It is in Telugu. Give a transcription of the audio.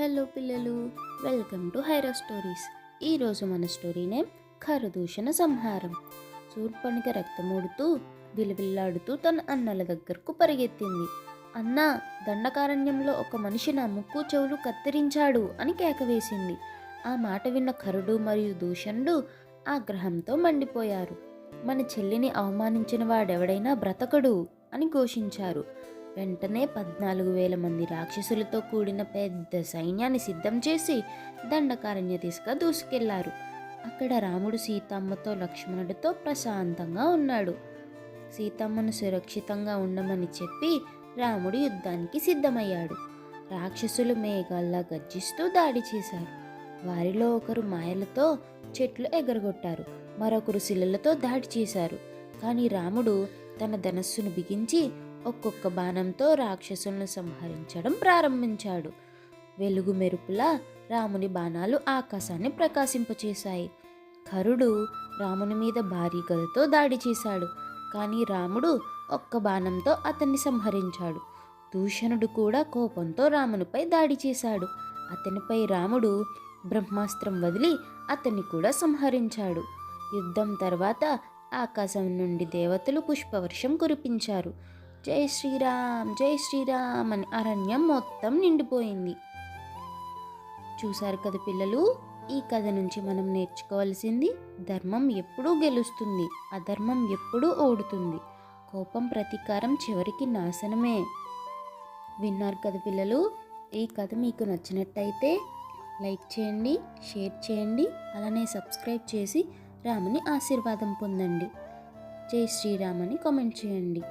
హలో పిల్లలు వెల్కమ్ టు హైరా స్టోరీస్. ఈరోజు మన స్టోరీ నేమ్ ఖరదూషణ సంహారం. శూర్పణిక రక్తమూడుతూ విలవిల్లాడుతూ తన అన్నల దగ్గరకు పరిగెత్తింది. అన్న దండకారణ్యంలో ఒక మనిషి నా ముక్కు చెవులు కత్తిరించాడు అని కేకవేసింది ఆ మాట విన్న ఖరుడు మరియు దూషణుడు ఆగ్రహంతో మండిపోయారు. మన చెల్లిని అవమానించిన వాడెవడైనా బ్రతకడు అని ఘోషించారు. వెంటనే పద్నాలుగు వేల మంది రాక్షసులతో కూడిన పెద్ద సైన్యాన్ని సిద్ధం చేసి దండకారణ్య దిశగా దూసుకెళ్ళారు. అక్కడ రాముడు సీతమ్మతో లక్ష్మణుడితో ప్రశాంతంగా ఉన్నాడు. సీతమ్మను సురక్షితంగా ఉండమని చెప్పి రాముడు యుద్ధానికి సిద్ధమయ్యాడు. రాక్షసులు మేఘాల్లా గర్జిస్తూ దాడి చేశారు. వారిలో ఒకరు మాయలతో చెట్లు ఎగరగొట్టారు. మరొకరు శిలలతో దాడి చేశారు. కానీ రాముడు తన ధనస్సును బిగించి ఒక్కొక్క బాణంతో రాక్షసులను సంహరించడం ప్రారంభించాడు. వెలుగు మెరుపులా రాముని బాణాలు ఆకాశాన్ని ప్రకాశింపచేశాయి. కరుడు రాముని మీద భారీ గదతో దాడి చేశాడు. కానీ రాముడు ఒక్క బాణంతో అతన్ని సంహరించాడు. దూషణుడు కూడా కోపంతో రామునిపై దాడి చేశాడు. అతనిపై రాముడు బ్రహ్మాస్త్రం వదిలి అతన్ని కూడా సంహరించాడు. యుద్ధం తర్వాత ఆకాశం నుండి దేవతలు పుష్పవర్షం కురిపించారు. జై శ్రీరామ్ జై శ్రీరామ్ అని అరణ్యం మొత్తం నిండిపోయింది. చూశారు కదా పిల్లలు ఈ కథ నుంచి మనం నేర్చుకోవాల్సింది ధర్మం ఎప్పుడూ గెలుస్తుంది అధర్మం ఎప్పుడూ ఓడుతుంది. కోపం ప్రతీకారం చివరికి నాశనమే. విన్నారు కదా పిల్లలు ఈ కథ మీకు నచ్చినట్టయితే లైక్ చేయండి షేర్ చేయండి అలానే సబ్స్క్రైబ్ చేసి రాముని ఆశీర్వాదం పొందండి. జై శ్రీరామ్ అని కామెంట్ చేయండి.